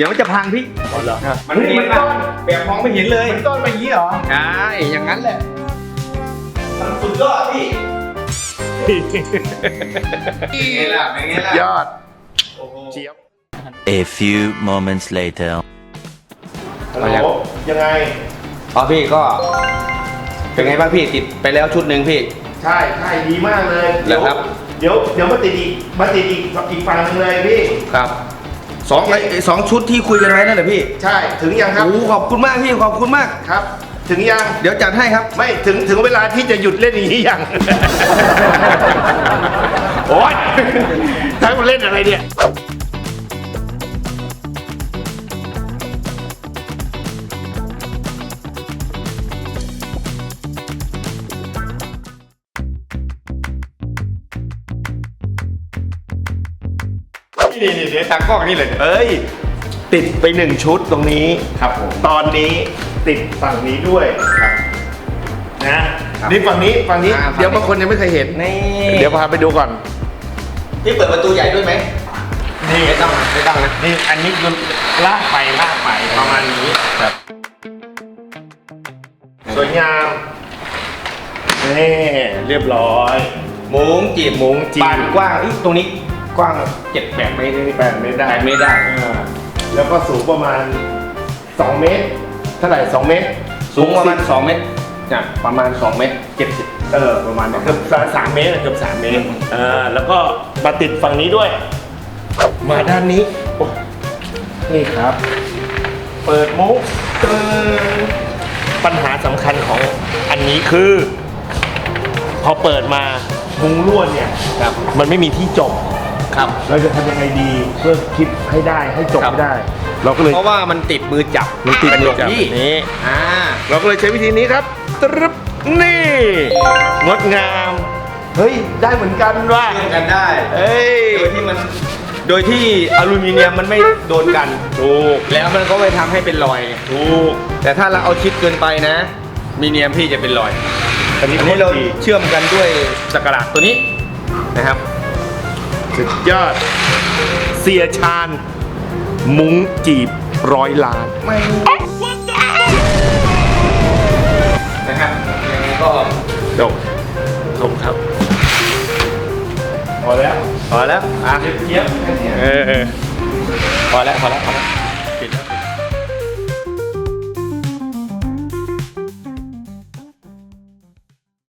ดี๋ยวมันจะพังพี่อ๋อเหรอมันเห็นก้อนแบบมองไม่เห็นเลยมันต้นไปอย่างนี้เหรอใช่อย่างนั้นแหละมันสุดยอดพี่เป็นไงล่ะเป็นไงล่ะยอดโอ้โหเจี๊ยบ A few moments later. ฮัลโหลยังไงอ๋อพี่ก็ เป็นไงบ้างพี่ติดไปแล้วชุดหนึ่งพี่ ใช่ใช่ดีมากเลยเหรอครับ เดี๋ยวเดี๋ยวมาติดอีกมาติดอีกอีกฝั่งหนึงเลยพี่ครับ สองไอ้สองชุดที่คุยกันไว้นั่นแหละพี่ใช่ถึงยังครับ โอ้ขอบคุณมากพี่ขอบคุณมาก ครับ ถึงยัง เดี๋ยวจัดให้ครับ ไม่ถึงถึงเวลาที่จะหยุดเล่นอย่างนี้ยัง โอ๊ยทั้งเล่นอะไรเนี่ย นี่นี่นี่ทางกล้องนี่เลยเอ้ย ติดไปหนึ่งชุดตรงนี้ ครับผมตอนนี้ติดฝั่งนี้ด้วยครับนะครับนี่ฝั่งนี้ฝั่งนี้ อ่าฝั่งนี้ เดี๋ยวบางคนยังไม่เคยเห็น นี่เดี๋ยวพาไปดูก่อนพี่เปิดประตูใหญ่ด้วยไหมนี่ไม่ต้องไม่ต้องนะนี่อันนี้คือลากไปลากไปประมาณนี้ครับสวยงามนี่เรียบร้อย มุ้งจีบมุ้งจีบบานกว้างอีกตรงนี้ กว้างเจ็ดแปดเมตรนี่แปดเมตรได้แปดเมตรได้อ่าแล้วก็สูงประมาณ2เมตร เท่าไหร่2เมตรสูงประมาณสองเมตรเนี่ยประมาณสองเมตรเจ็ดสิบเออประมาณนั้นเกือบสามเมตรอะเกือบสามเมตรเออแล้วก็มาติดฝั่งนี้ด้วย มาด้านนี้โอ้นี่ครับ เปิดมุกเติมปัญหาสำคัญของอันนี้คือ พอเปิดมามุงลวดเนี่ยครับมันไม่มีที่จบ ครับ เราจะทำยังไงดีเพื่อคิดให้ได้ให้จบครับ ให้ได้ เราก็เลย เพราะว่ามันติดมือจับมันติดมือจับกระจกพี่นี่อ่าเราก็เลยใช้วิธีนี้ครับตรึบนี่งดงามเฮ้ยได้เหมือนกันว่ะเชื่อมกันได้ เอ้ยโดยที่มัน โดยที่อลูมิเนียมมันไม่โดนกัน ถูกแล้วมันก็ไปทำให้เป็นรอยถูกแต่ถ้าเราเอาชิดเกินไปนะมีเนียมพี่จะเป็นรอย อันนี้อันนี้เราดีเชื่อมกันด้วยสกกระดาษตัวนี้นะครับ สุดยอด เสียชาญ มุ้งจีบร้อยล้านไม่นะครับยังไงก็จบขอบคุณครับ พอแล้ว พอแล้ว อะเทียบเออพอแล้ว พอแล้วพอแล้ว